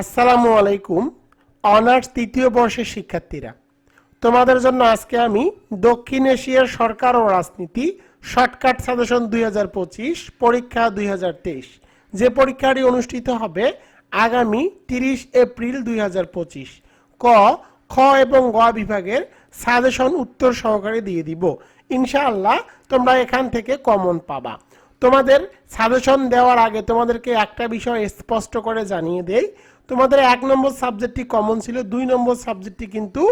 আসসালামু আলাইকুম, অনার্স তৃতীয় বর্ষের শিক্ষার্থীরা। তোমাদের জন্য আজকে আমি দক্ষিণ এশিয়ার সরকার ও রাজনীতি শর্টকাট সাজেশন দুই হাজার পঁচিশ পরীক্ষা দুই হাজার তেইশ। যে পরীক্ষাটি অনুষ্ঠিত হবে আগামী তিরিশ এপ্রিল দুই হাজার পঁচিশ। ক, খ এবং গ বিভাগের সাজেশন উত্তর সহকারে দিয়ে দিব। ইনশাআল্লাহ তোমরা এখান থেকে কমন পাবা। তোমাদের সাজেশন দেওয়ার আগে তোমাদেরকে একটা বিষয় স্পষ্ট করে জানিয়ে দেই। তোমাদের এক নম্বর সাবজেক্টটি কমন ছিল, দুই নম্বর সাবজেক্টটি কিন্তু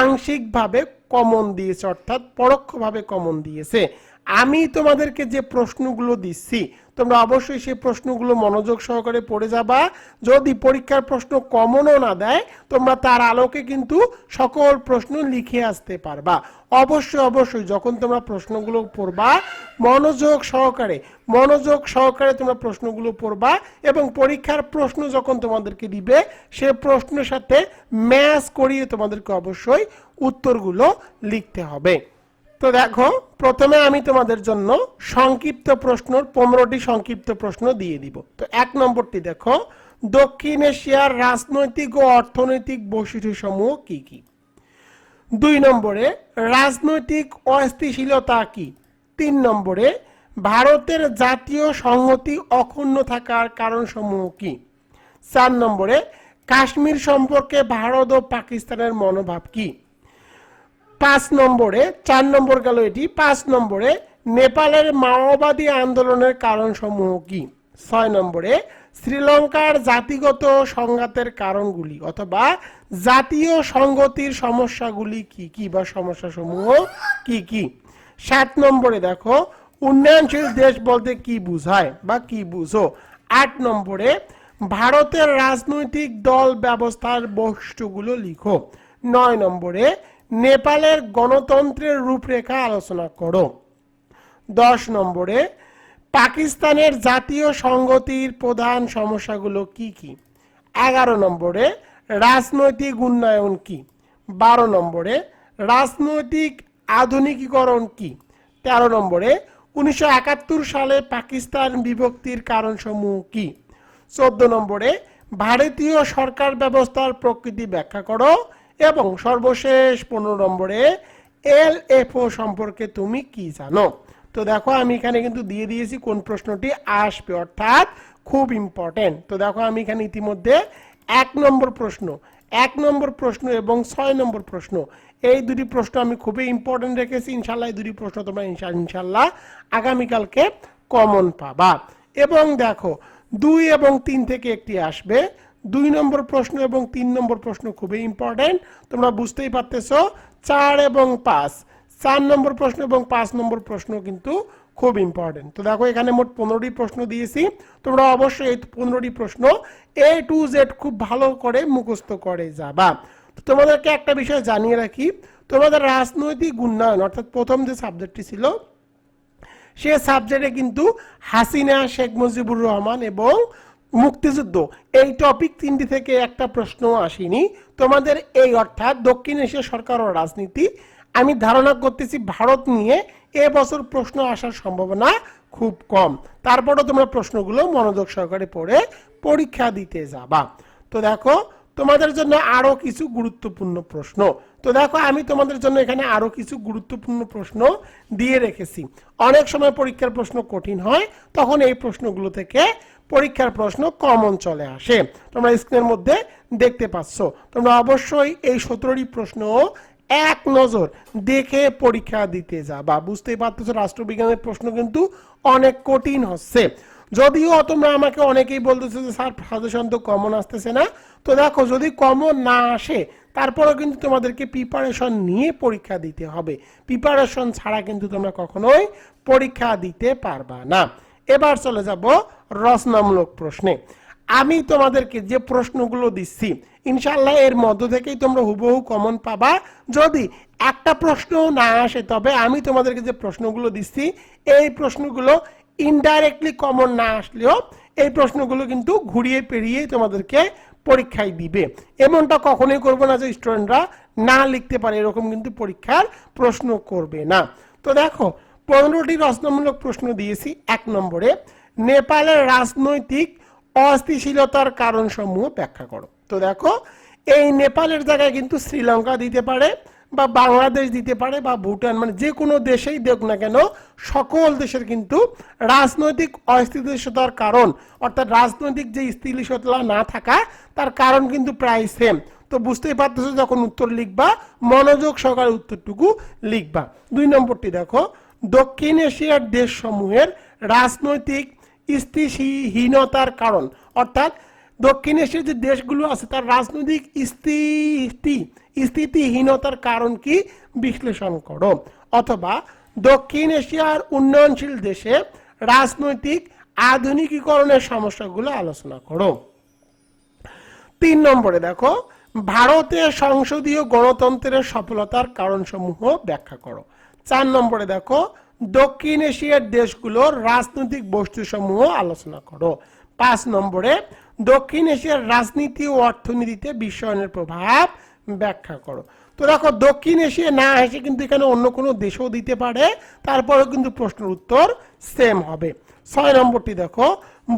আংশিকভাবে কমন দিয়েছে, অর্থাৎ পরোক্ষভাবে কমন দিয়েছে। আমি তোমাদেরকে যে প্রশ্নগুলো দিচ্ছি তোমরা অবশ্যই সেই প্রশ্নগুলো মনোযোগ সহকারে পড়ে যাবা। যদি পরীক্ষার প্রশ্ন কমনও না দেয়, তোমরা তার আলোকে কিন্তু সকল প্রশ্ন লিখে আসতে পারবা। অবশ্যই অবশ্যই যখন তোমরা প্রশ্নগুলো পড়বা, মনোযোগ সহকারে মনোযোগ সহকারে তোমরা প্রশ্নগুলো পড়বা এবং পরীক্ষার প্রশ্ন যখন তোমাদেরকে দিবে, সে প্রশ্নের সাথে ম্যাচ করিয়ে তোমাদেরকে অবশ্যই উত্তরগুলো লিখতে হবে। তো দেখো, প্রথমে আমি তোমাদের জন্য সংক্ষিপ্ত প্রশ্ন পনেরোটি সংক্ষিপ্ত প্রশ্ন দিয়ে দিব। তো এক নম্বরটি দেখো, দক্ষিণ এশিয়ার রাজনৈতিক ও অর্থনৈতিক বৈশিষ্ট্য সমূহ কি কি? দুই নম্বরে, রাজনৈতিক অস্থিতিশীলতা কি? তিন নম্বরে, ভারতের জাতীয় সংহতি অক্ষুণ্ণ থাকার কারণসমূহ কি? চার নম্বরে, কাশ্মীর সম্পর্কে ভারত ও পাকিস্তানের মনোভাব কি? পাঁচ নম্বরে, চার নম্বর গেল এটি, পাঁচ নম্বরে নেপালের মাওবাদী আন্দোলনের কারণসমূহ কি? ছয় নম্বরে, শ্রীলঙ্কার জাতিগত সংঘাতের কারণগুলি অথবা জাতীয় সংগতির সমস্যাগুলি কি কি বা সমস্যাসমূহ কি কি? সাত নম্বরে দেখো, উন্নয়নশীল দেশ বলতে কি বুঝায় বা কি বুঝো? আট নম্বরে, ভারতের রাজনৈতিক দল ব্যবস্থার বৈশিষ্ট্যগুলো লিখো। নয় নম্বরে নেপালের গণতন্ত্রের রূপরেখা আলোচনা করো। দশ নম্বরে, পাকিস্তানের জাতীয় সংগতির প্রধান সমস্যাগুলো কি কি? এগারো নম্বরে, রাজনৈতিক উন্নয়ন কি? বারো নম্বরে, রাজনৈতিক আধুনিকীকরণ কি? তেরো নম্বরে, উনিশশো একাত্তর সালে পাকিস্তান বিভক্তির কারণসমূহ কি? চোদ্দ নম্বরে, ভারতীয় সরকার ব্যবস্থার প্রকৃতি ব্যাখ্যা করো। এবং সর্বশেষ পনেরো নম্বরে এল এফও সম্পর্কে তুমি কি জানো? তো দেখো আমি এখানে কিন্তু দিয়ে দিয়েছি কোন প্রশ্নটি আসবে অর্থাৎ খুব ইম্পর্টেন্ট তো দেখো আমি এখানে ইতিমধ্যে এক নম্বর প্রশ্ন এক নম্বর প্রশ্ন এবং ছয় নম্বর প্রশ্ন এই দুটি প্রশ্ন আমি খুবই ইম্পর্টেন্ট রেখেছি। ইনশাল্লাহ এই দুটি প্রশ্ন তোমরা ইনশা- ইনশাল্লাহ আগামীকালকে কমন পাবা। এবং দেখো দুই এবং তিন থেকে একটি আসবে। দুই নম্বর প্রশ্ন এবং তিন নম্বর প্রশ্ন খুবই ইম্পর্টেন্ট তোমরা বুঝতেই পারতেছ, চার এবং পাঁচ। চার নম্বর প্রশ্ন এবং পাঁচ নম্বর প্রশ্ন কিন্তু খুব ইম্পর্টেন্ট তো দেখো, এখানে মোট পনেরোটি প্রশ্ন দিয়েছি। তোমরা অবশ্যই এই পনেরোটি প্রশ্ন এ টু জেড খুব ভালো করে মুখস্থ করে যাবা। তো তোমাদেরকে একটা বিষয় জানিয়ে রাখি, তোমাদের রাজনৈতিক উন্নয়ন, অর্থাৎ প্রথম যে সাবজেক্টটি ছিল, সে সাবজেক্টে কিন্তু হাসিনা, শেখ মুজিবুর রহমান এবং মুক্তিযুদ্ধ। এই টপিক তিনটি থেকে একটা প্রশ্ন আসেনি। তোমাদের এই অর্থাৎ দক্ষিণ এশিয়া সরকার ও রাজনীতি। আমি ধারণা করতেছি ভারত নিয়ে এ বছর প্রশ্ন আসার সম্ভাবনা খুব কম। তারপরও তোমরা প্রশ্নগুলো মনোযোগ সহকারে পড়ে পরীক্ষা দিতে যাবা। তো দেখো, তোমাদের জন্য আরও কিছু গুরুত্বপূর্ণ প্রশ্ন। তো দেখো, আমি তোমাদের জন্য এখানে আরও কিছু গুরুত্বপূর্ণ প্রশ্ন দিয়ে রেখেছি। অনেক সময় পরীক্ষার প্রশ্ন কঠিন হয়, তখন এই প্রশ্নগুলো থেকে পরীক্ষার প্রশ্ন কমন চলে আসে। তোমরা স্ক্রিনের মধ্যে দেখতে পাচ্ছ। তোমরা অবশ্যই এই সতেরোটি প্রশ্ন এক নজর দেখে পরীক্ষা দিতে যাবা। বুঝতেই পারতেছো, রাষ্ট্রবিজ্ঞানের প্রশ্ন কিন্তু অনেক কঠিন হচ্ছে। যদিও তোমরা আমাকে অনেকেই বলতেছো যে, স্যার সাজেশন তো কমন আসতেছে না। তো দেখো, যদি কমন না আসে, তারপরেও কিন্তু তোমাদেরকে প্রিপারেশন নিয়ে পরীক্ষা দিতে হবে। প্রিপারেশন ছাড়া কিন্তু তোমরা কখনোই পরীক্ষা দিতে পারবা না। এবার চলে যাব রচনামূলক প্রশ্নে। আমি তোমাদেরকে যে প্রশ্নগুলো দিচ্ছি ইনশাল্লাহ এর মধ্য থেকেই তোমরা হুবহু কমন পাবা। যদি একটা প্রশ্নও না আসে, তবে আমি তোমাদেরকে যে প্রশ্নগুলো দিচ্ছি, এই প্রশ্নগুলো ইনডাইরেক্টলি কমন না আসলেও এই প্রশ্নগুলো কিন্তু ঘুরিয়ে পেরিয়ে তোমাদেরকে পরীক্ষায় দিবে। এমনটা কখনোই করব না যে স্টুডেন্টরা না লিখতে পারে, এরকম কিন্তু পরীক্ষার প্রশ্ন করবে না। তো দেখো, পনেরোটি রচনামূলক প্রশ্ন দিয়েছি এক নম্বরে। নেপালের রাজনৈতিক অস্থিতিশীলতার কারণসমূহ ব্যাখ্যা করো। তো দেখো, এই নেপালের জায়গায় কিন্তু শ্রীলঙ্কা দিতে পারে বা বাংলাদেশ দিতে পারে বা ভুটান মানে যে কোনো দেশেই দেখ না কেন, সকল দেশের কিন্তু রাজনৈতিক অস্থিতিশীলতার কারণ, অর্থাৎ রাজনৈতিক যে স্থিতিশীলতা না থাকা, তার কারণ কিন্তু প্রায় সেম তো বুঝতেই পারতেছো যখন উত্তর লিখবা, মনোযোগ সহকারে উত্তরটুকু লিখবা। দুই নম্বরটি দেখো, দক্ষিণ এশিয়ার দেশসমূহের রাজনৈতিক স্থিতিহীনতার কারণ। অর্থাৎ দক্ষিণ এশিয়ার যে দেশগুলো আছে, তার রাজনৈতিক স্থিতি স্থিতিহীনতার কারণ কি? বিশ্লেষণ করো। অথবা দক্ষিণ এশিয়ার উন্নয়নশীল দেশে রাজনৈতিক আধুনিকীকরণের সমস্যাগুলো আলোচনা করো। তিন নম্বরে দেখো ভারতের সংসদীয় গণতন্ত্রের সফলতার কারণসমূহ ব্যাখ্যা করো। চার নম্বরে দেখো দক্ষিণ এশিয়ার দেশগুলোর রাজনৈতিক বস্তুসমূহ আলোচনা করো। পাঁচ নম্বরে, দক্ষিণ এশিয়ার রাজনীতি ও অর্থনীতিতে বিশ্বায়নের প্রভাব ব্যাখ্যা করো। তো দেখো, দক্ষিণ এশিয়া না এসে কিন্তু এখানে অন্য কোনো দেশও দিতে পারে, তারপরেও কিন্তু প্রশ্নের উত্তর সেম হবে। ছয় নম্বরটি দেখো,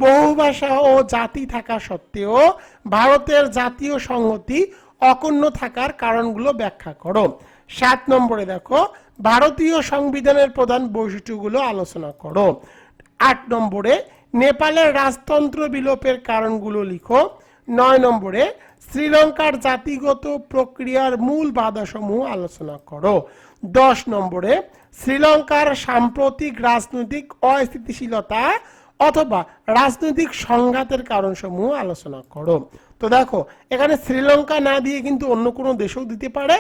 বহু ভাষা ও জাতি থাকা সত্ত্বেও ভারতের জাতীয় সংহতি অকন্য থাকার কারণগুলো ব্যাখ্যা করো। সাত নম্বরে দেখো ভারতীয় সংবিধানের প্রধান বৈশিষ্ট্যগুলো আলোচনা করো। আট নম্বরে, নেপালের রাজতন্ত্র বিলোপের কারণগুলো লিখো। নয় নম্বরে, শ্রীলঙ্কার জাতিগত প্রক্রিয়ার মূল বাধাসমূহ আলোচনা করো। দশ নম্বরে, শ্রীলঙ্কার সাম্প্রতিক রাজনৈতিক অস্থিতিশীলতা অথবা রাজনৈতিক সংঘাতের কারণসমূহ আলোচনা করো। তো দেখো, এখানে শ্রীলঙ্কা না দিয়ে কিন্তু অন্য কোনো দেশেও দিতে পারে,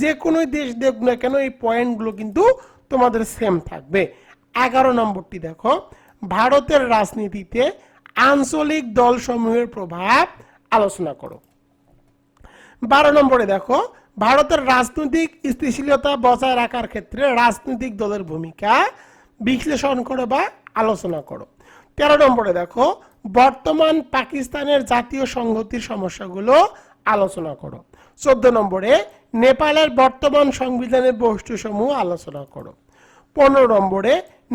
যে কোনো দেশ দেখ না কেন এই পয়েন্টগুলো কিন্তু তোমাদের সেম থাকবে। এগারো নম্বরটি দেখো, ভারতের রাজনীতিতে আঞ্চলিক দলসমূহের প্রভাব আলোচনা করো। বারো নম্বরে দেখো, ভারতের রাজনৈতিক স্থিতিশীলতা বজায় রাখার ক্ষেত্রে রাজনৈতিক দলের ভূমিকা বিশ্লেষণ করো বা আলোচনা করো। তেরো নম্বরে দেখো, বর্তমান পাকিস্তানের জাতীয় সংহতির সমস্যাগুলো আলোচনা করো। চোদ্দ নম্বরে, নেপালের বর্তমান সংবিধানের বৈশিষ্ট্যসমূহ আলোচনা করো। পনেরো নম্বরে,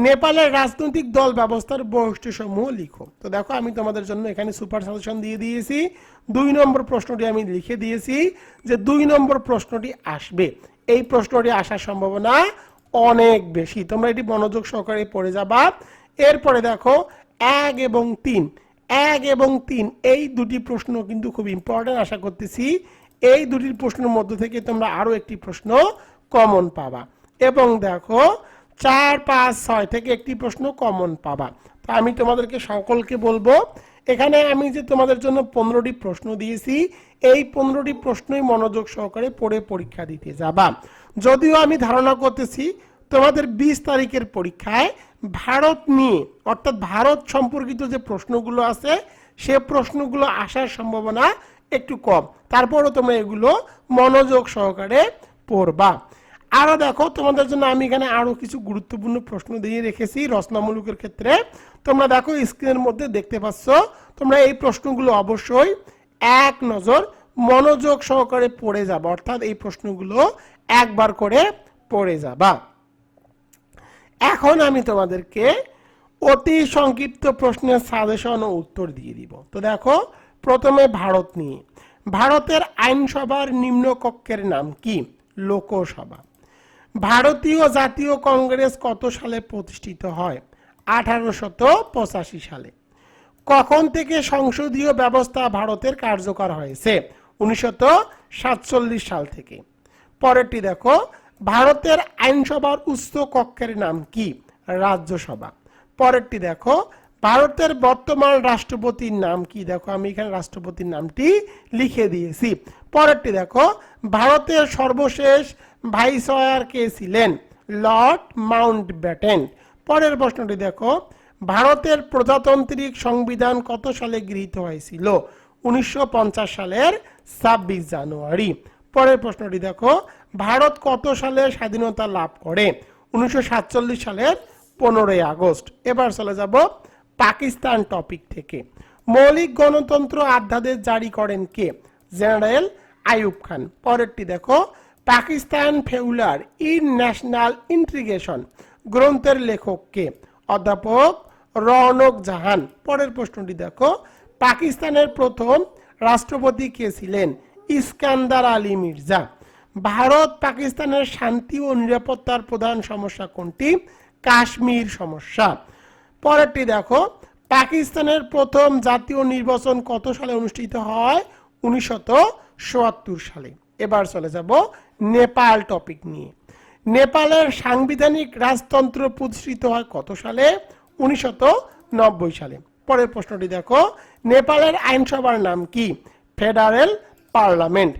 নেপালের রাজনৈতিক দল ব্যবস্থার বৈশিষ্ট্যসমূহ লিখো। তো দেখো, আমি তোমাদের জন্য এখানে সুপার সাজেশন দিয়ে দিয়েছি। দুই নম্বর প্রশ্নটি আমি লিখে দিয়েছি যে দুই নম্বর প্রশ্নটি আসবে। এই প্রশ্নটি আসার সম্ভাবনা অনেক বেশি। তোমরা এটি মনোযোগ সহকারে পড়ে যাবা। এরপরে দেখো এক এবং তিন, এক এবং তিন, এই দুটি প্রশ্ন কিন্তু খুব ইম্পর্টেন্ট আশা করতেছি, এই দুটি প্রশ্নের মধ্য থেকে তোমরা আরও একটি প্রশ্ন কমন পাবা। এবং দেখো, চার, পাঁচ, ছয় থেকে একটি প্রশ্ন কমন পাবা। তো আমি তোমাদেরকে সকলকে বলব, এখানে আমি যে তোমাদের জন্য পনেরোটি প্রশ্ন দিয়েছি, এই পনেরোটি প্রশ্নই মনোযোগ সহকারে পড়ে পরীক্ষা দিতে যাবা। যদিও আমি ধারণা করতেছি, তোমাদের বিশ তারিখের পরীক্ষায় ভারত নিয়ে, অর্থাৎ ভারত সম্পর্কিত যে প্রশ্নগুলো আছে, সে প্রশ্নগুলো আসার সম্ভাবনা একটু কম। তারপরও তোমরা এগুলো মনোযোগ সহকারে পড়বা। আরও দেখো, তোমাদের জন্য আমি এখানে আরও কিছু গুরুত্বপূর্ণ প্রশ্ন দিয়ে রেখেছি রচনামূলকের ক্ষেত্রে। তোমরা দেখো স্ক্রিনের মধ্যে দেখতে পাচ্ছ, তোমরা এই প্রশ্নগুলো অবশ্যই এক নজর মনোযোগ সহকারে পড়ে যাবা, অর্থাৎ এই প্রশ্নগুলো একবার করে পড়ে যাবা। এখন আমি তোমাদেরকে অতি সংক্ষিপ্ত প্রশ্নের সাজেশন ও উত্তর দিয়ে দিব। তো দেখো, প্রথমে ভারত নিয়ে। ভারতের আইনসভার নিম্নকক্ষের নাম কি? লোকসভা। ভারতীয় জাতীয় কংগ্রেস কত সালে প্রতিষ্ঠিত হয়? আঠারোশত পঁচাশি সালে। কখন থেকে সংসদীয় ব্যবস্থা ভারতের কার্যকর হয়েছে? সাতচল্লিশ সাল থেকে। পরেরটি দেখো ভারতের আইনসভার উচ্চ কক্ষের নাম কি? রাজ্যসভা। পরেরটি দেখো, ভারতের বর্তমান রাষ্ট্রপতির নাম কি? দেখো, আমি এখানে রাষ্ট্রপতির নামটি লিখে দিয়েছি। পরেরটি দেখো, ভারতের সর্বশেষ ভাইসরয়ার কে ছিলেন? লর্ড মাউন্ট ব্যাটেন পরের প্রশ্নটি দেখো, ভারতের প্রজাতান্ত্রিক সংবিধান কত সালে গৃহীত হয়েছিল? উনিশশো পঞ্চাশ সালের ছাব্বিশ জানুয়ারি। পরের প্রশ্নটি দেখো ভারত কত সালে স্বাধীনতা লাভ করে? উনিশশো সাতচল্লিশ সালের পনেরোই আগস্ট। এবার চলে যাব পাকিস্তান টপিক থেকে। মৌলিক গণতন্ত্র আধ্যাদেশ জারি করেন কে? জেনারেল আইয়ুব খান। পরেরটি দেখো, Pakistan failure in national integration গ্রন্থের লেখক কে? অধ্যাপক রৌনক জাহান। পরের প্রশ্নটি দেখো, পাকিস্তানের প্রথম রাষ্ট্রপতি কে ছিলেন? ইস্কান্দার আলী মির্জা। ভারত, পাকিস্তানের শান্তি ও নিরাপত্তার প্রধান সমস্যা কোনটি? কাশ্মীর সমস্যা। পরেরটি দেখো, পাকিস্তানের প্রথম জাতীয় নির্বাচন কত সালে অনুষ্ঠিত হয়? উনিশশত সালে। এবার চলে যাব নেপাল টপিক নিয়ে। নেপালের সাংবিধানিক রাজতন্ত্র প্রতিষ্ঠিত হয় কত সালে? উনিশশত সালে। পরের প্রশ্নটি দেখো, নেপালের আইনসভার নাম কি? Federal parliament.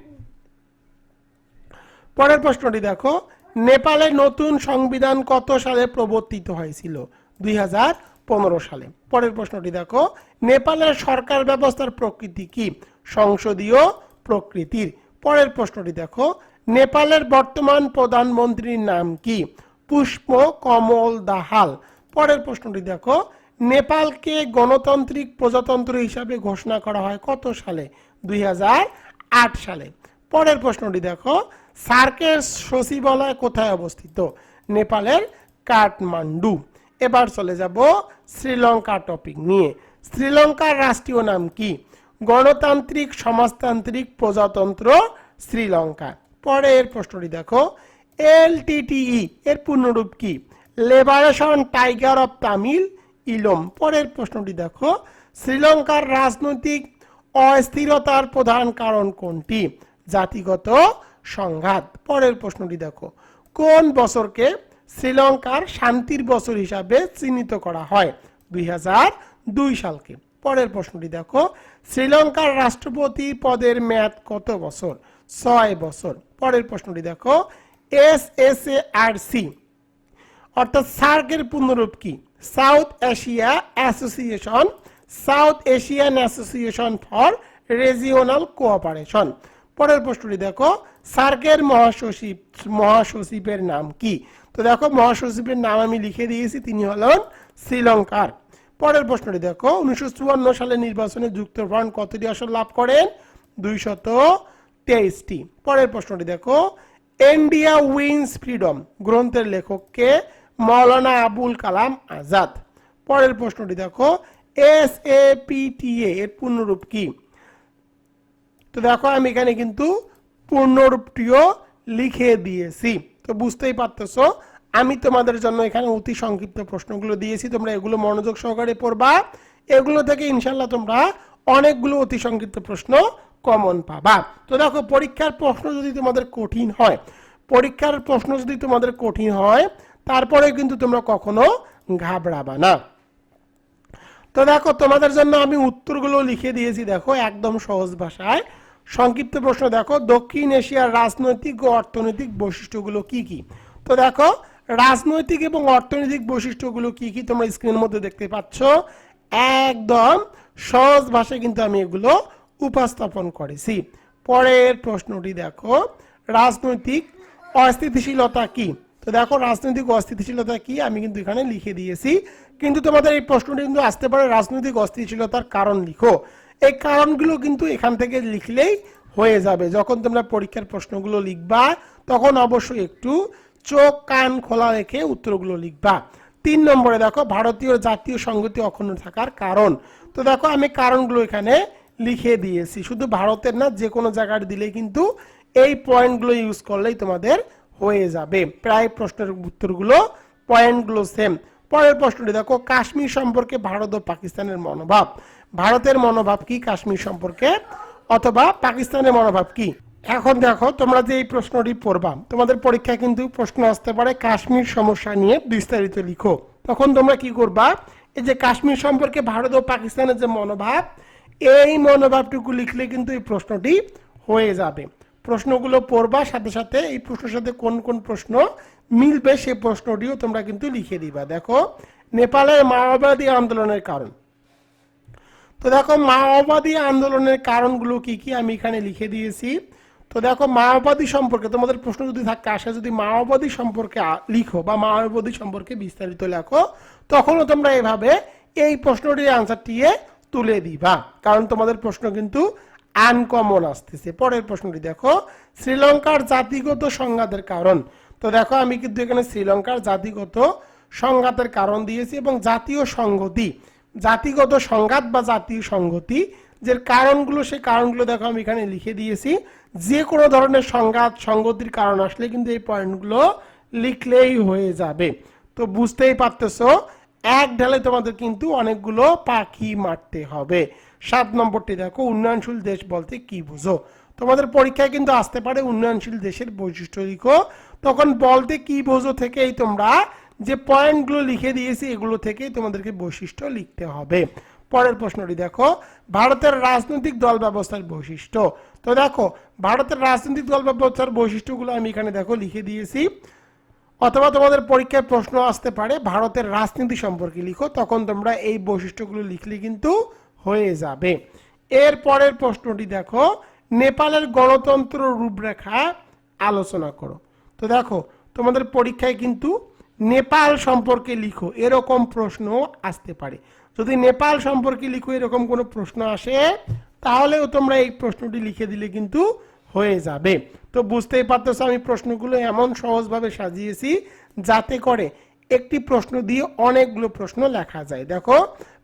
পরের প্রশ্নটি দেখো। নেপালের নতুন সংবিধান কত সালে প্রবর্তিত হয়েছিল? দুই হাজার পনেরো সালে। পরের প্রশ্নটি দেখো। নেপালের সরকার ব্যবস্থার প্রকৃতি কি? সংসদীয় প্রকৃতির। পরের প্রশ্নটি দেখো। নেপালের বর্তমান প্রধানমন্ত্রীর নাম কি? পুষ্প কমল দাহাল। পরের প্রশ্নটি দেখো। নেপালকে গণতান্ত্রিক প্রজাতন্ত্র হিসাবে ঘোষণা করা হয় কত সালে? দুই হাজার আট সালে। পরের প্রশ্নটি দেখো। সার্কের সচিবালয় কোথায় অবস্থিত? নেপালের কাঠমান্ডু। এবার চলে যাব শ্রীলঙ্কা টপিক নিয়ে। শ্রীলঙ্কার রাষ্ট্রীয় নাম কি? গণতান্ত্রিক, সমাজতান্ত্রিক, প্রজাতন্ত্র শ্রীলঙ্কা। পরের প্রশ্নটি দেখো। এলটিটিই এর পূর্ণরূপ কি? লেবারেশন টাইগার অফ তামিল ইলম পরের প্রশ্নটি দেখো। শ্রীলঙ্কার রাজনৈতিক অস্থিরতার প্রধান কারণ কোনটি? জাতিগত সংঘাত। পরের প্রশ্নটি দেখো। কোন বছরকে শ্রীলঙ্কার শান্তির বছর হিসাবে চিহ্নিত করা হয়? দুই সালকে। পরের প্রশ্নটি দেখো। শ্রীলঙ্কার রাষ্ট্রপতি পদের মেয়াদ কত বছর? ছয় বছর। পরের প্রশ্নটি দেখো। S S A R C. অর্থাৎ সার্কের পুনরূপ কি? South Asia association, South Asian association for regional cooperation. পরের প্রশ্নটি দেখো সার্কের মহাসচিব, মহাসচিবের নাম কি? তো দেখো, মহাসচিবের নাম আমি লিখে দিয়েছি, তিনি হলেন শ্রীলঙ্কার। পরের প্রশ্নটি দেখো, উনিশশো চুয়ান্ন সালে নির্বাচনে যুক্তফ্রন্ট কতটি আসন লাভ করেন? দুইশত তেইশটি। পরের প্রশ্নটি দেখো, ইন্ডিয়া উইন্স ফ্রিডম, গ্রন্থের লেখককে মৌলানা আবুল কালাম আজাদ। পরের প্রশ্নটি দেখো, এস এ পি টি এর পূর্ণরূপ কি? তো দেখো, আমি এখানে কিন্তু পূর্ণরূপটিও লিখে দিয়েছি। তো বুঝতেই পারতেছো, আমি তোমাদের জন্য এখানে অতি সংক্ষিপ্ত প্রশ্নগুলো দিয়েছি। তোমরা এগুলো মনোযোগ সহকারে পড়বা। এগুলো থেকে ইনশাল্লাহ তোমরা অনেকগুলো অতি সংক্ষিপ্ত প্রশ্ন কমন পাবা। তো দেখো, পরীক্ষার প্রশ্ন যদি তোমাদের কঠিন হয়, পরীক্ষার প্রশ্ন যদি তোমাদের কঠিন হয়, তারপরে কিন্তু তোমরা কখনো ঘাবড়াবা না। তো দেখো, তোমাদের জন্য আমি উত্তরগুলো লিখে দিয়েছি, দেখো, একদম সহজ ভাষায়। সংক্ষিপ্ত প্রশ্ন দেখো, দক্ষিণ এশিয়ার রাজনৈতিক ও অর্থনৈতিক বৈশিষ্ট্যগুলো কি কি? তো দেখো, রাজনৈতিক এবং অর্থনৈতিক বৈশিষ্ট্যগুলো কি কি তোমরা স্ক্রিনের মধ্যে দেখতে পাচ্ছ? একদম সহজ ভাষায় কিন্তু আমি এগুলো উপস্থাপন করেছি। পরের প্রশ্নটি দেখো, রাজনৈতিক অস্থিতিশীলতা কি? তো দেখো, রাজনৈতিক অস্থিতিশীলতা কি? আমি কিন্তু এখানে লিখে দিয়েছি। কিন্তু তোমাদের এই প্রশ্নটি কিন্তু আসতে পারে, রাজনৈতিক অস্থিতিশীলতার কারণ লিখো। এই কারণগুলো কিন্তু এখান থেকে লিখলেই হয়ে যাবে। যখন তোমরা পরীক্ষার প্রশ্নগুলো লিখবা, তখন অবশ্যই একটু চোখ, কান খোলা রেখে উত্তরগুলো লিখবা। তিন নম্বরে দেখো, ভারতীয় জাতীয় সংগতি অক্ষুণ্ণ থাকার কারণ। তো দেখো, আমি কারণগুলো এখানে লিখে দিয়েছি। শুধু ভারতের না, যে কোনো জায়গার দিলে কিন্তু এই পয়েন্টগুলো ইউজ করলেই তোমাদের হয়ে যাবে। প্রায় প্রশ্নের উত্তরগুলো, পয়েন্টগুলো সেম পরের প্রশ্নটি দেখো, কাশ্মীর সম্পর্কে ভারত ও পাকিস্তানের মনোভাব। ভারতের মনোভাব কি, কাশ্মীর সম্পর্কে, অথবা পাকিস্তানের মনোভাব কি? এখন দেখো, তোমরা যে এই প্রশ্নটি পড়বা, তোমাদের পরীক্ষায় কিন্তু প্রশ্ন আসতে পারে, কাশ্মীর সমস্যা নিয়ে বিস্তারিত লিখো। তখন তোমরা কি করবা, এই যে কাশ্মীর সম্পর্কে ভারত ও পাকিস্তানের যে মনোভাব, এই মনোভাবটুকু লিখলে কিন্তু এই প্রশ্নটি হয়ে যাবে। প্রশ্নগুলো পড়বা, সাথে সাথে এই প্রশ্নের সাথে কোন কোন প্রশ্ন মিলবে সেই প্রশ্নটিও তোমরা কিন্তু লিখে দিবা। দেখো, নেপালের মাওবাদী আন্দোলনের কারণ। তো দেখো মাওবাদী আন্দোলনের কারণগুলো কি কি আমি এখানে লিখে দিয়েছি। তো দেখো মাওবাদী সম্পর্কে তোমাদের প্রশ্ন যদি থাকে, আসে যদি মাওবাদী সম্পর্কে লিখো বা মাওবাদী সম্পর্কে বিস্তারিত লেখো, তখনও তোমরা এভাবে এই প্রশ্নটির আনসারটি তুলে দিবা। কারণ তোমাদের প্রশ্ন কিন্তু আনকমন আসতেছে। পরের প্রশ্নটি দেখো, শ্রীলঙ্কার জাতিগত সংঘাতের কারণ। তো দেখো, আমি কিন্তু এখানে শ্রীলঙ্কার জাতিগত সংঘাতের কারণ দিয়েছি এবং জাতীয় সংহতি জাতিগত সংঘাত বা জাতীয় সংগতি, যে কারণগুলো, সেই কারণগুলো দেখো আমি এখানে লিখে দিয়েছি। যে কোনো ধরনের সংঘাত, সংগতির কারণ আসলে কিন্তু এই পয়েন্টগুলো লিখলেই হয়ে যাবে। তো বুঝতেই পারতেছো, এক ঢালে তোমাদের কিন্তু অনেকগুলো পাখি মারতে হবে। সাত নম্বরটি দেখো, উন্নয়নশীল দেশ বলতে কি বুঝো? তোমাদের পরীক্ষায় কিন্তু আসতে পারে উন্নয়নশীল দেশের বৈশিষ্ট্য লিখো। তখন বলতে কি বোঝো থেকেই তোমরা যে পয়েন্টগুলো লিখে দিয়েছি, এগুলো থেকেই তোমাদেরকে বৈশিষ্ট্য লিখতে হবে। পরের প্রশ্নটি দেখো, ভারতের রাজনৈতিক দল ব্যবস্থার বৈশিষ্ট্য। তো দেখো, ভারতের রাজনৈতিক দল ব্যবস্থার বৈশিষ্ট্যগুলো আমি এখানে দেখো লিখে দিয়েছি। অথবা তোমাদের পরীক্ষায় প্রশ্ন আসতে পারে, ভারতের রাজনীতি সম্পর্কে লিখো, তখন তোমরা এই বৈশিষ্ট্যগুলো লিখলে কিন্তু হয়ে যাবে। এর পরের প্রশ্নটি দেখো, নেপালের গণতন্ত্র রূপরেখা আলোচনা করো। তো দেখো, তোমাদের পরীক্ষায় কিন্তু নেপাল সম্পর্কে লিখো, এরকম প্রশ্ন আসতে পারে। যদি নেপাল সম্পর্কে লিখো, এরকম কোনো প্রশ্ন আসে, তাহলেও তোমরা এই প্রশ্নটি লিখে দিলে কিন্তু হয়ে যাবে। তো বুঝতেই পারতেছো আমি প্রশ্নগুলো এমন সহজভাবে সাজিয়েছি যাতে করে একটি প্রশ্ন দিয়ে অনেকগুলো প্রশ্ন লেখা যায়। দেখো,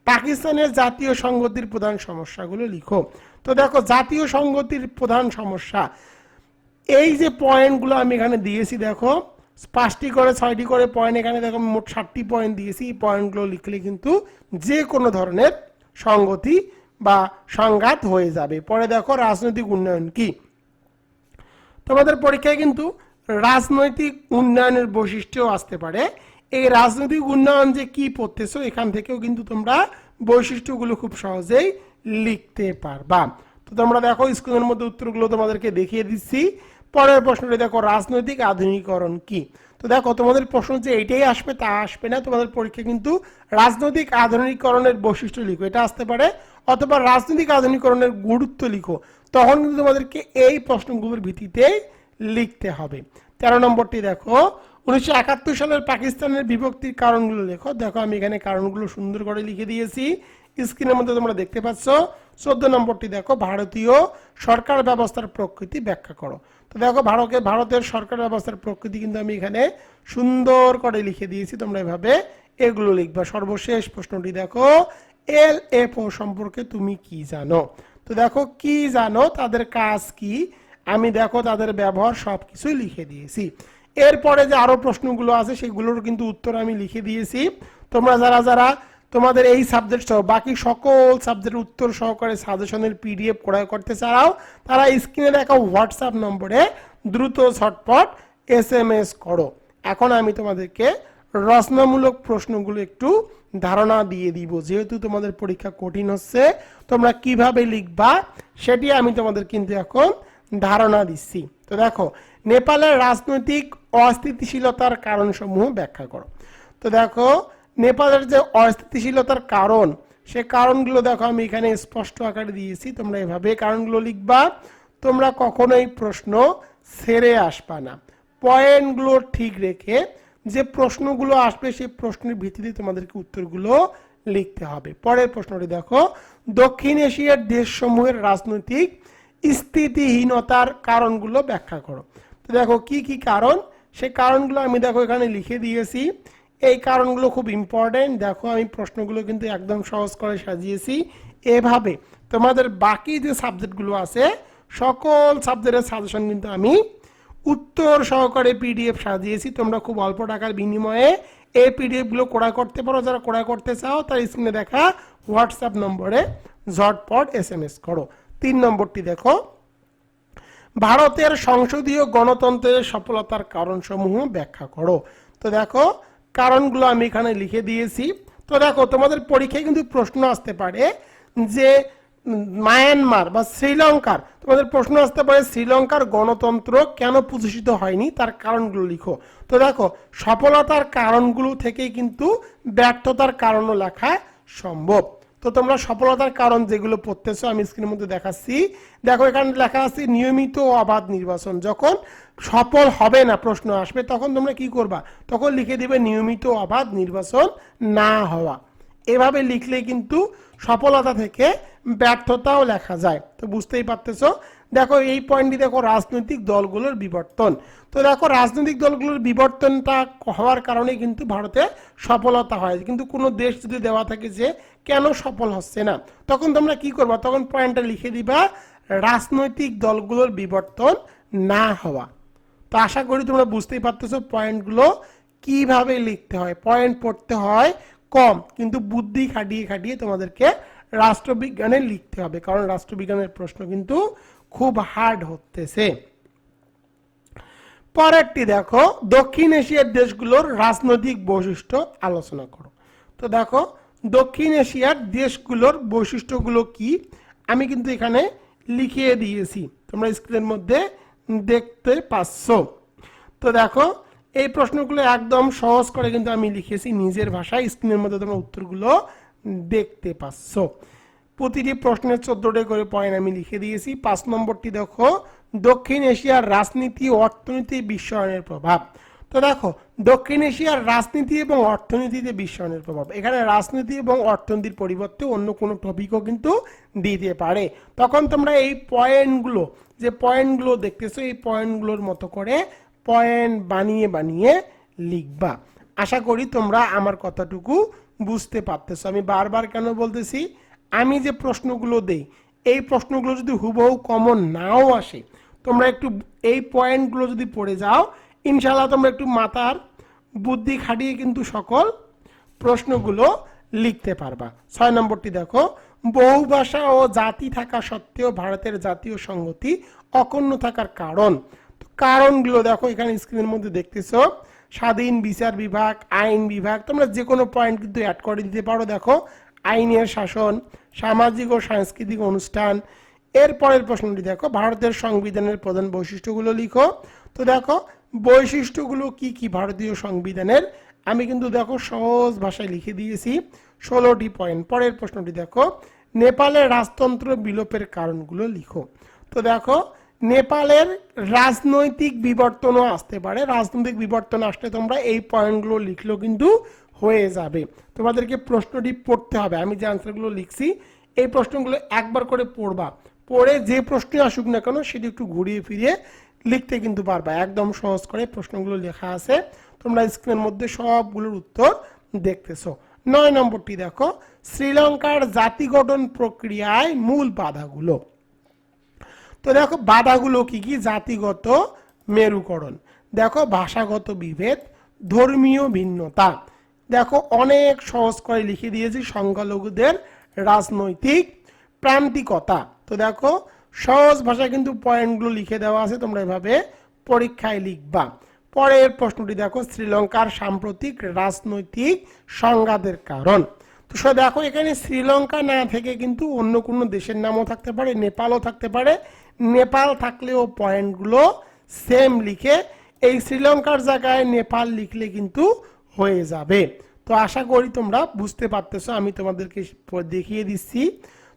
পাকিস্তানের জাতীয় সংগতির প্রধান সমস্যাগুলো লিখো। তো দেখো, জাতীয় সংগতির প্রধান সমস্যা, এই যে পয়েন্টগুলো আমি এখানে দিয়েছি, দেখো পাঁচটি করে, ছয়টি করে পয়েন্ট এখানে দেখো মোট ষাটটি পয়েন্ট দিয়েছি। এই পয়েন্টগুলো লিখলে কিন্তু যে কোনো ধরনের সংগতি বা সংঘাত হয়ে যাবে। পরে দেখো রাজনৈতিক উন্নয়ন কি? তোমাদের পরীক্ষায় কিন্তু রাজনৈতিক উন্নয়নের বৈশিষ্ট্য আসতে পারে। এই রাজনৈতিক উন্নয়ন যে কি পড়তেছো, এখান থেকেও কিন্তু তোমরা বৈশিষ্ট্যগুলো খুব সহজেই লিখতে পারবা। তো তোমরা দেখো স্কুলের মধ্যে উত্তরগুলো তোমাদেরকে দেখিয়ে দিচ্ছি। পরের প্রশ্নটি দেখো, রাজনৈতিক আধুনিকরণ কি? তো দেখো, তোমাদের প্রশ্ন যে এটাই আসবে তা আসবে না, তোমাদের পরীক্ষা কিন্তু রাজনৈতিক আধুনিকরণের বৈশিষ্ট্য লিখো, এটা আসতে পারে, অথবা রাজনৈতিক আধুনিকরণের গুরুত্ব লিখো, তখন কিন্তু তোমাদেরকে এই প্রশ্নগুলোর ভিত্তিতে লিখতে হবে। তেরো নম্বরটি দেখো, উনিশশো একাত্তর সালের পাকিস্তানের বিভক্তির কারণগুলো লেখো, দেখো আমি এখানে কারণগুলো সুন্দর করে লিখে দিয়েছি, স্ক্রিনের মধ্যে তোমরা দেখতে পাচ্ছ, চোদ্দ নম্বরটি দেখো, ভারতীয় সরকার ব্যবস্থার প্রকৃতি ব্যাখ্যা করো। তো দেখো ভারতের ভারতের সরকার ব্যবস্থার প্রকৃতি কিন্তু আমি এখানে সুন্দর করে লিখে দিয়েছি, তোমরা এভাবে এগুলো লিখবা। সর্বশেষ প্রশ্নটি দেখো, এল এফ ও সম্পর্কে তুমি কি জানো? তো দেখো, কি জানো, তাদের কাজ কি? আমি দেখো, তাদের ব্যবহার সব কিছুই লিখে দিয়েছি। এরপরে যে আরও প্রশ্নগুলো আছে, সেগুলোর কিন্তু উত্তর আমি লিখে দিয়েছি। তোমরা যারা যারা তোমাদের এই সাবজেক্ট সহ, বাকি সকল সাবজেক্টের উত্তর সহকারে সাজেশনের পিডিএফ ক্রয় করতে চাও, তারা স্ক্রিনে দেখা হোয়াটসঅ্যাপ নম্বরে দ্রুত ঝটপট এস এম এস করো। এখন আমি তোমাদেরকে রচনামূলক প্রশ্নগুলো একটু ধারণা দিয়ে দিব। যেহেতু তোমাদের পরীক্ষা কঠিন হচ্ছে, তোমরা কীভাবে লিখবা সেটি আমি তোমাদের কিন্তু এখন ধারণা দিচ্ছি। তো দেখো, নেপালের রাজনৈতিক অস্থিতিশীলতার কারণসমূহ ব্যাখ্যা করো। তো দেখো নেপালের যে অস্থিতিশীলতার কারণ, সে কারণগুলো দেখো আমি এখানে স্পষ্ট আকারে দিয়েছি, তোমরা এভাবে কারণগুলো লিখবা, তোমরা কখনোই প্রশ্ন ছেড়ে আসবা না। পয়েন্টগুলো ঠিক রেখে যে প্রশ্নগুলো আসবে, সেই প্রশ্নের ভিত্তিতে তোমাদেরকে উত্তরগুলো লিখতে হবে। পরের প্রশ্নটি দেখো, দক্ষিণ এশিয়ার দেশসমূহের রাজনৈতিক স্থিতিহীনতার কারণগুলো ব্যাখ্যা করো। তো দেখো, কি কি কারণ? সে কারণগুলো আমি দেখো এখানে লিখে দিয়েছি। এই কারণগুলো খুব ইম্পর্টেন্ট দেখো, আমি প্রশ্নগুলো কিন্তু একদম সহজ করে সাজিয়েছি। এভাবে তোমাদের বাকি যে সাবজেক্টগুলো আছে, সকল সাবজেক্টের সাজেশন কিন্তু আমি উত্তর সহকারে পিডিএফ সাজিয়েছি। তোমরা খুব অল্প টাকার বিনিময়ে এই পিডিএফগুলো ক্রয় করতে পারো। যারা ক্রয় করতে চাও, তার স্ক্রিনে দেখা হোয়াটসঅ্যাপ নম্বরে ঝটপট এস এম এস করো। তিন নম্বরটি দেখো, ভারতের সংসদীয় গণতন্ত্রের সফলতার কারণসমূহ ব্যাখ্যা করো। তো দেখো কারণগুলো আমি এখানে লিখে দিয়েছি। তো দেখো, তোমাদের পরীক্ষায় কিন্তু প্রশ্ন আসতে পারে যে, মায়ানমার বা শ্রীলঙ্কার, তোমাদের প্রশ্ন আসতে পারে শ্রীলঙ্কার গণতন্ত্র কেন প্রতিষ্ঠিত হয়নি, তার কারণগুলো লিখো। তো দেখো, সফলতার কারণগুলো থেকেই কিন্তু ব্যর্থতার কারণও লেখা সম্ভব। তো তোমরা সফলতার কারণ যেগুলো পড়তেছ, আমি স্ক্রিনের মধ্যে দেখাচ্ছি। দেখো, এখানে লেখা আছে, নিয়মিত অবাধ নির্বাচন। যখন সফল হবে না, প্রশ্ন আসবে, তখন তোমরা কি করবা? তখন লিখে দিবে, নিয়মিত অবাধ নির্বাচন না হওয়া। এভাবে লিখলে কিন্তু সফলতা থেকে ব্যর্থতাও লেখা যায়। তো বুঝতেই পারতেছো? দেখো, এই পয়েন্টটি দেখো, রাজনৈতিক দলগুলোর বিবর্তন। তো দেখো, রাজনৈতিক দলগুলোর বিবর্তনটা হওয়ার কারণে কিন্তু ভারতে সফলতা হয়। কিন্তু কোনো দেশ যদি দেওয়া থাকে যে কেন সফল হচ্ছে না, তখন তোমরা কি করবা? তখন পয়েন্টটা লিখে দিবা, রাজনৈতিক দলগুলোর বিবর্তন না হওয়া। তো আশা করি তোমরা বুঝতেই পারতেছো পয়েন্টগুলো কীভাবে লিখতে হয়। পয়েন্ট পড়তে হয় কম, কিন্তু বুদ্ধি খাটিয়ে খাটিয়ে তোমাদেরকে রাষ্ট্রবিজ্ঞানে লিখতে হবে। কারণ রাষ্ট্রবিজ্ঞানের প্রশ্ন কিন্তু খুব হার্ড হতেছে। পরেরটি দেখো, দক্ষিণ এশিয়ার দেশগুলোর রাজনৈতিক বৈশিষ্ট্য আলোচনা করো। তো দেখো, দক্ষিণ এশিয়ার দেশগুলোর বৈশিষ্ট্যগুলো কি? আমি কিন্তু এখানে লিখিয়ে দিয়েছি। তোমরা স্ক্রিনের মধ্যে দেখতে পাচ্ছ। তো দেখো, এই প্রশ্নগুলো একদম সহজ করে কিন্তু আমি লিখেছি নিজের ভাষায়। স্ক্রিনের মধ্যে তোমরা উত্তরগুলো দেখতে পাচ্ছ। প্রতিটি প্রশ্নের চোদ্দটা করে পয়েন্ট আমি লিখে দিয়েছি। পাঁচ নম্বরটি দেখো, দক্ষিণ এশিয়ার রাজনীতি ও অর্থনীতি বিশ্বায়নের প্রভাব। তো দেখো, দক্ষিণ এশিয়ার রাজনীতি এবং অর্থনীতিতে বিশ্বায়নের প্রভাব। এখানে রাজনীতি এবং অর্থনীতির পরিবর্তে অন্য কোনো টপিকও কিন্তু দিতে পারে। তখন তোমরা এই পয়েন্টগুলো যে পয়েন্টগুলো দেখতেছো, এই পয়েন্টগুলোর মতো করে পয়েন্ট বানিয়ে বানিয়ে লিখবা। আশা করি তোমরা আমার কথাটুকু বুঝতে পারতেছো। আমি বারবার কেন বলতেছি? আমি যে প্রশ্নগুলো দেই, এই প্রশ্নগুলো যদি হুবহু কমন নাও আসে, তোমরা একটু এই পয়েন্টগুলো যদি পড়ে যাও ইনশাল্লাহ তোমরা একটু মাথার বুদ্ধি খাটিয়ে কিন্তু সকল প্রশ্নগুলো লিখতে পারবা। ছয় নম্বরটি দেখো, বহু ভাষা ও জাতি থাকা সত্ত্বেও ভারতের জাতীয় সংহতি অকন্য থাকার কারণ। কারণগুলো দেখো এখানে স্ক্রিনের মধ্যে দেখতেছো, স্বাধীন বিচার বিভাগ, আইন বিভাগ, তোমরা যে কোনো পয়েন্ট কিন্তু অ্যাড করে দিতে পারো, দেখো। আইনের শাসন, সামাজিক ও সাংস্কৃতিক অনুষ্ঠান। এর পরের প্রশ্নটি দেখো, ভারতের সংবিধানের প্রধান বৈশিষ্ট্যগুলো লিখো। তো দেখো, বৈশিষ্ট্যগুলো কি কি ভারতীয় সংবিধানের? আমি কিন্তু দেখো সহজ ভাষায় লিখে দিয়েছি ষোলোটি পয়েন্ট। পরের প্রশ্নটি দেখো, নেপালের রাজতন্ত্র বিলোপের কারণগুলো লিখো। তো দেখো, নেপালের রাজনৈতিক বিবর্তনও আসতে পারে। রাজনৈতিক বিবর্তন আসলে তোমরা এই পয়েন্টগুলো লিখলেও কিন্তু হয়ে যাবে। তোমাদেরকে প্রশ্নটি পড়তে হবে। আমি যে আনসারগুলো লিখছি, এই প্রশ্নগুলো একবার করে পড়বা। পড়ে যে প্রশ্ন আসুক না কেন, সেটি একটু ঘুরিয়ে ফিরিয়ে লিখতে কিন্তু পারবা। একদম সহজ করে প্রশ্নগুলো লেখা আছে। তোমরা স্ক্রিনের মধ্যে সবগুলোর উত্তর দেখতেছো। নয় নম্বরটি দেখো। শ্রীলঙ্কার জাতি গঠন প্রক্রিয়ায় মূল বাধাগুলো। তো দেখো, বাধাগুলো কি কি? জাতিগত মেরুকরণ। দেখো, ভাষাগত বিভেদ, ধর্মীয় ভিন্নতা। দেখো, অনেক সহজ করে লিখে দিয়েছি সংখ্যালঘুদের রাজনৈতিক প্রান্তিকতা। তো দেখো, সহজ ভাষায় কিন্তু পয়েন্টগুলো লিখে দেওয়া আছে, তোমরা এভাবে পরীক্ষায় লিখবা। পরের প্রশ্নটি দেখো, শ্রীলঙ্কার সাম্প্রতিক রাজনৈতিক সংঘাতের কারণ। তো সো দেখো, এখানে শ্রীলঙ্কা না থেকে কিন্তু অন্য কোনো দেশের নামও থাকতে পারে, নেপালও থাকতে পারে। নেপাল থাকলেও পয়েন্টগুলো সেম লিখে, এই শ্রীলঙ্কার জায়গায় নেপাল লিখলে কিন্তু হয়ে যাবে। তো আশা করি তোমরা বুঝতে পারতেছো, আমি তোমাদেরকে দেখিয়ে দিচ্ছি।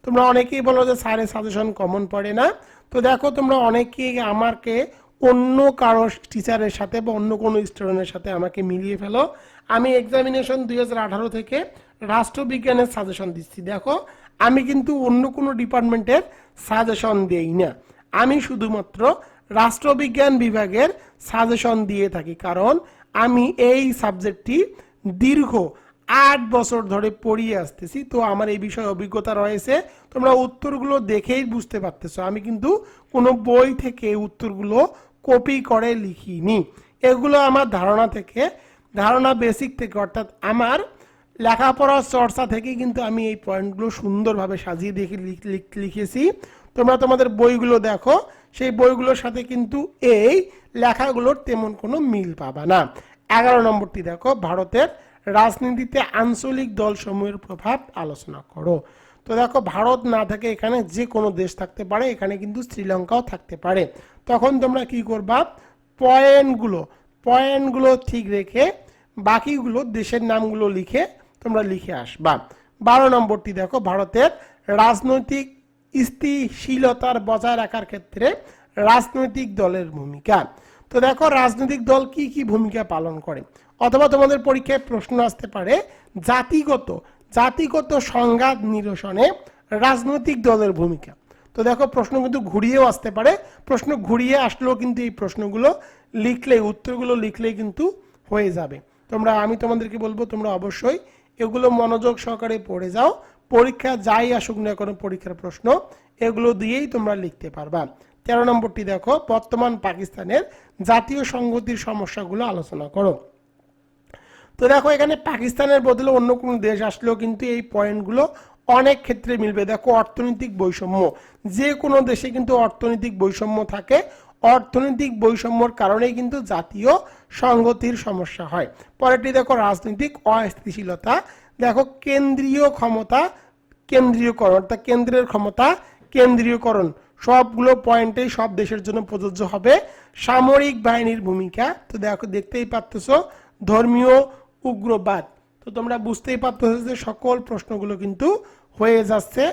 তোমরা অনেকেই বলো যে স্যারের সাজেশন কমন পড়ে না। তো দেখো তোমরা অনেকেই আমাকে অন্য কারও টিচারের সাথে বা অন্য কোনো স্টুডেন্টের সাথে আমাকে মিলিয়ে ফেলো। আমি এক্সামিনেশন দুই হাজার আঠারো থেকে রাষ্ট্রবিজ্ঞানের সাজেশন দিচ্ছি। দেখো, আমি কিন্তু অন্য কোনো ডিপার্টমেন্টের সাজেশন দেই না। আমি শুধুমাত্র রাষ্ট্রবিজ্ঞান বিভাগের সাজেশন দিয়ে থাকি। কারণ আমি এই সাবজেক্টটি দীর্ঘ আট বছর ধরে পড়িয়ে আসতেছি। তো আমার এই বিষয়ে অভিজ্ঞতা রয়েছে। তোমরা উত্তরগুলো দেখেই বুঝতে পারতেছো। আমি কিন্তু কোনো বই থেকে উত্তরগুলো কপি করে লিখিনি। এগুলো আমার ধারণা থেকে, ধারণা বেসিক থেকে, অর্থাৎ আমার লেখাপড়ার চর্চা থেকে কিন্তু আমি এই পয়েন্টগুলো সুন্দরভাবে সাজিয়ে দেখে লিখ- লিখ- লিখেছি। তোমরা তোমাদের বইগুলো দেখো। সেই বইগুলোর সাথে কিন্তু এই লেখাগুলোর তেমন কোনো মিল পাবা না। এগারো নম্বরটি দেখো, ভারতের রাজনীতিতে আঞ্চলিক দলসমূহের প্রভাব আলোচনা করো। তো দেখো, ভারত না থাকে এখানে যে কোনো দেশ থাকতে পারে, এখানে কিন্তু শ্রীলঙ্কাও থাকতে পারে। তখন তোমরা কি করবা? পয়েন্টগুলো পয়েন্টগুলো ঠিক রেখে বাকিগুলো দেশের নামগুলো লিখে তোমরা লিখে আসবা। বারো নম্বরটি দেখো, ভারতের রাজনৈতিক স্থিতিশীলতার বজায় রাখার ক্ষেত্রে রাজনৈতিক দলের ভূমিকা। তো দেখো, রাজনৈতিক দল কি কি ভূমিকা পালন করে? অথবা তোমাদের পরীক্ষায় প্রশ্ন আসতে পারে, জাতিগত জাতিগত সংঘাত নিরসনে রাজনৈতিক দলের ভূমিকা। তো দেখো, প্রশ্ন কিন্তু ঘুরিয়েও আসতে পারে। প্রশ্ন ঘুরিয়ে আসলেও কিন্তু এই প্রশ্নগুলো লিখলেই উত্তরগুলো লিখলেই কিন্তু হয়ে যাবে। তোমরা, আমি তোমাদেরকে বলব, তোমরা অবশ্যই এগুলো মনোযোগ সহকারে পড়ে যাও। পরীক্ষা যাই আসুক না কোনো পরীক্ষার প্রশ্ন, এগুলো দিয়েই তোমরা লিখতে পারবা। তেরো নম্বরটি দেখো, বর্তমান পাকিস্তানের জাতীয় সংহতির সমস্যাগুলো আলোচনা করো। তো দেখো, এখানে পাকিস্তানের বদলে অন্য কোনো দেশ আসলেও কিন্তু এই পয়েন্টগুলো অনেক ক্ষেত্রে মিলবে। দেখো, অর্থনৈতিক বৈষম্য, যে কোনো দেশে কিন্তু অর্থনৈতিক বৈষম্য থাকে। অর্থনৈতিক বৈষম্যর কারণেই কিন্তু জাতীয় সংহতির সমস্যা হয়। পরেরটি দেখো, রাজনৈতিক অস্থিতিশীলতা দেখো, কেন্দ্রীয় ক্ষমতা কেন্দ্রীয়করণ, অর্থাৎ কেন্দ্রের ক্ষমতা কেন্দ্রীয়করণ। সবগুলো পয়েন্টেই সব দেশের জন্য প্রযোজ্য হবে। সামরিক বাহিনীর ভূমিকা, তো দেখো, দেখতেই পাচ্ছ ধর্মীয় উগ্রবাদ। তো তোমরা বুঝতেই পারছ যে সকল প্রশ্নগুলো কিন্তু হয়ে যাচ্ছে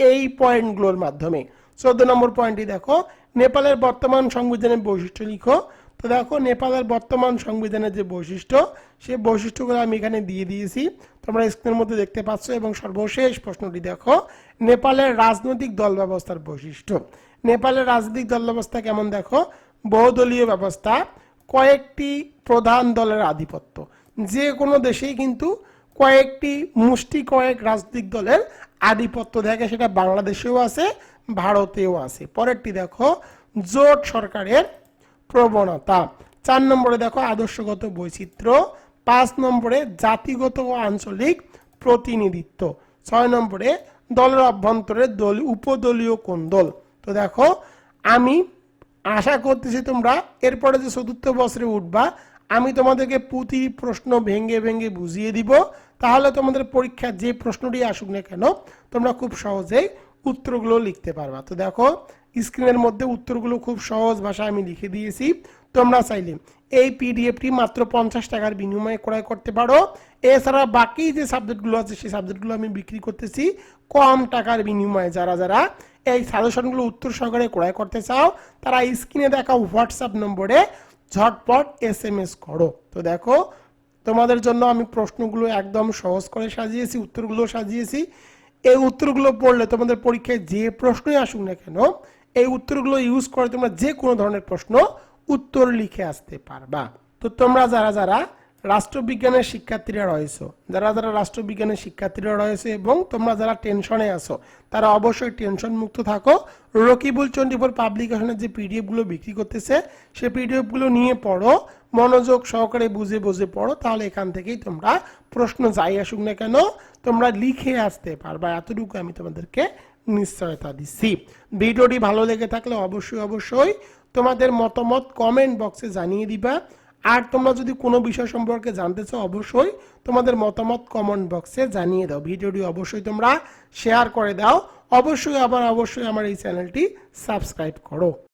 এই পয়েন্টগুলোর মাধ্যমে। চোদ্দ নম্বর পয়েন্টটি দেখো, নেপালের বর্তমান সংবিধানের বৈশিষ্ট্য লিখো। তো দেখো, নেপালের বর্তমান সংবিধানের যে বৈশিষ্ট্য, সেই বৈশিষ্ট্যগুলো আমি এখানে দিয়ে দিয়েছি। তোমরা স্ক্রিনের মধ্যে দেখতে পাচ্ছ এবং সর্বশেষ প্রশ্নটি দেখো। নেপালের রাজনৈতিক দল ব্যবস্থার বৈশিষ্ট্য। নেপালের রাজনৈতিক দল ব্যবস্থা কেমন দেখো? বহুদলীয় ব্যবস্থা, কয়েকটি প্রধান দলের আধিপত্য। যে কোনো দেশেই কিন্তু কয়েকটি মুষ্টি কয়েক রাজনৈতিক দলের আধিপত্য দেখে সেটা বাংলাদেশেও আছে, ভারতেও আছে। পরেরটি দেখো, জোট সরকারের প্রবণতা। চার নম্বরে দেখো আদর্শগত বৈচিত্র্য, পাঁচ নম্বরে জাতিগত ও আঞ্চলিক প্রতিনিধিত্ব, ছয় নম্বরে দলের অভ্যন্তরে দল, উপদলীয় কোন দল। তো দেখো, আমি আশা করতেছি তোমরা এরপরে যে চতুর্থ বছরে উঠবা, আমি তোমাদেরকে প্রতি প্রশ্ন ভেঙে ভেঙে বুঝিয়ে দিব। তাহলে তোমাদের পরীক্ষার যে প্রশ্নটি আসুক না কেন, তোমরা খুব সহজেই উত্তরগুলো লিখতে পারবা। তো দেখো স্ক্রিনের মধ্যে উত্তরগুলো খুব সহজ ভাষায় আমি লিখে দিয়েছি, তোমরা চাইলে। এই পিডিএফটি মাত্র পঞ্চাশ টাকার বিনিময়ে ক্রয় করতে পারো। এছাড়া বাকি যে সাবজেক্টগুলো আছে, সেই সাবজেক্টগুলো আমি বিক্রি করতেছি কম টাকার বিনিময়ে। যারা যারা এই সাজেশনগুলো উত্তর সহকারে ক্রয় করতে চাও, তারা স্ক্রিনে দেখা হোয়াটসঅ্যাপ নম্বরে ঝটপট এস এম এস করো। তো দেখো, তোমাদের জন্য আমি প্রশ্নগুলো একদম সহজ করে সাজিয়েছি, উত্তরগুলো সাজিয়েছি। এই উত্তরগুলো পড়লে তোমাদের পরীক্ষায় যে প্রশ্নই আসুক না কেন এই উত্তরগুলো ইউজ করে তোমরা যে কোনো ধরনের প্রশ্ন উত্তর লিখে আসতে পারবা। তো তোমরা যারা যারা রাষ্ট্রবিজ্ঞানের শিক্ষার্থীরা রয়েছে, যারা যারা রাষ্ট্রবিজ্ঞানের শিক্ষার্থীরা রয়েছে এবং তোমরা যারা টেনশনে আছো, তারা অবশ্যই টেনশন মুক্ত থাকো। রকিবুল চন্ডিপুর পাবলিকেশনের যে পিডিএফগুলো বিক্রি করতেছে সেই পিডিএফগুলো নিয়ে পড়ো, মনোযোগ সহকারে বুঝে বুঝে পড়ো, তাহলে এখান থেকেই তোমরা প্রশ্ন যাই আসুক না কেন, তোমরা লিখে আসতে পারবা। এতটুকু আমি তোমাদেরকে নিশ্চয়তা দিচ্ছি। ভিডিওটি ভালো লেগে থাকলে অবশ্যই অবশ্যই তোমাদের মতামত কমেন্ট বক্সে জানিয়ে দিবা। আর তোমরা যদি কোনো বিষয় সম্পর্কে জানতে চাও, অবশ্যই তোমাদের মতামত কমেন্ট বক্সে জানিয়ে দাও। ভিডিওটি অবশ্যই তোমরা শেয়ার করে দাও। অবশ্যই আবার, অবশ্যই আমার এই চ্যানেলটি সাবস্ক্রাইব করো।